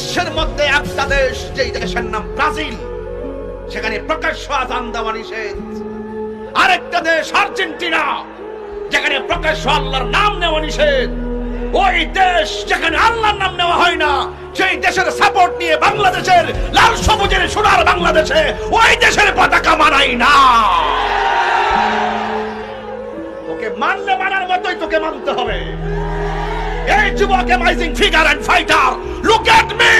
বিশ্বের মধ্যে একটা দেশ, যেই দেশের নাম ব্রাজিল, সেখানে প্রকাশ্য আজান দেওয়া নিষেধ। আরেকটা দেশ, আর্জেন্টিনা, যেখানে প্রকাশ্য আল্লাহর নাম নেওয়া নিষেধ। ওই দেশ যেখানে আল্লাহর নাম নেওয়া হয় না, সেই দেশের সাপোর্ট নিয়ে বাংলাদেশের লাল সবুজের সোনার বাংলাদেশে ওই দেশের পতাকা মানাই না। তোকে মানলে মানার মতোই তোকে মানতে হবে। এই যুবক amazing figure and fighter look at me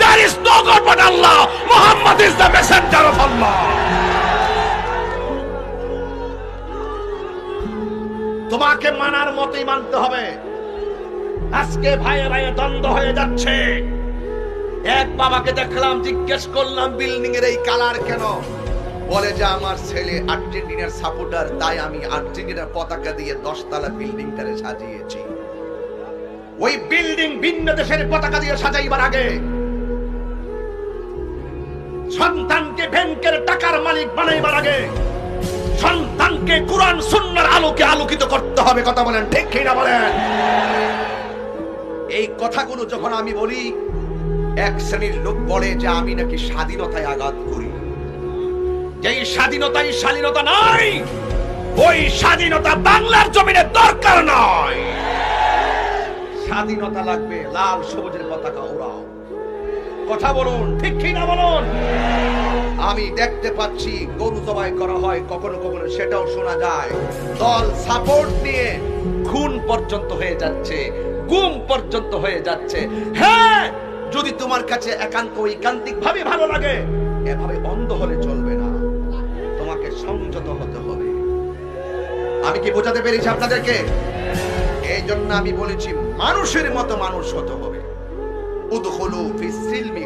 there is no god but Allah Muhammad is the messenger of Allah তোমাকে মানার মতোই মানতে হবে। আজকে ভাইয়ে ভাইয়ে দ্বন্দ্ব হয়ে যাচ্ছে। এক বাবাকে দেখলাম, জিজ্ঞেস করলাম বিল্ডিং এর এই কালার কেন? বলে যে, আমার ছেলে আর্জেন্টিনার সাপোর্টার তাই আমি আর্জেন্টিনার পতাকা দিয়ে দশতলা বিল্ডিংটারে সাজিয়েছি। ওই বিল্ডিং ভিন্ন দেশের পতাকা দিয়ে সাজাইবার আগে সন্তানকে ব্যাংকের টাকার মালিক বানাইবার আগে সন্তানকে কোরআন সুন্নার আলোকে আলোকিত করতে হবে, কথা বলেন ঠিক কিনা বলেন? এই কথাগুলো যখন আমি বলি, এক শ্রেণির লোক বলে যে আমি নাকি স্বাধীনতায় আঘাত করি। যেই স্বাধীনতাই স্বাধীনতা নাই ওই স্বাধীনতা বাংলার জমিনে দরকার নয়। স্বাধীনতা লাগবে, লাল সবুজের পতাকা ওড়াও কথা বলুন, ঠিক কি না বলুন? আমি দেখতে পাচ্ছি গরু জবাই করা হয়, কখনো কখনো সেটাও শোনা যায়। দল সাপোর্ট নিয়ে খুন পর্যন্ত হয়ে যাচ্ছে, গুম পর্যন্ত হয়ে যাচ্ছে। হ্যাঁ যদি তোমার কাছে একান্ত ঐকান্তিক ভাবে ভালো লাগে, এভাবে অন্ধ হলে চলবে না। তোমাকে সংযত হতে হবে। আমি কি বোঝাতে পেরেছি আপনাদেরকে? এই জন্য আমি বলেছি মানুষের মতো মানুষ হতে হবে। উদখুলু ফিস সিলমি